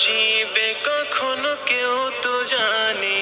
আসিবে কখনো কেউ তো জানে।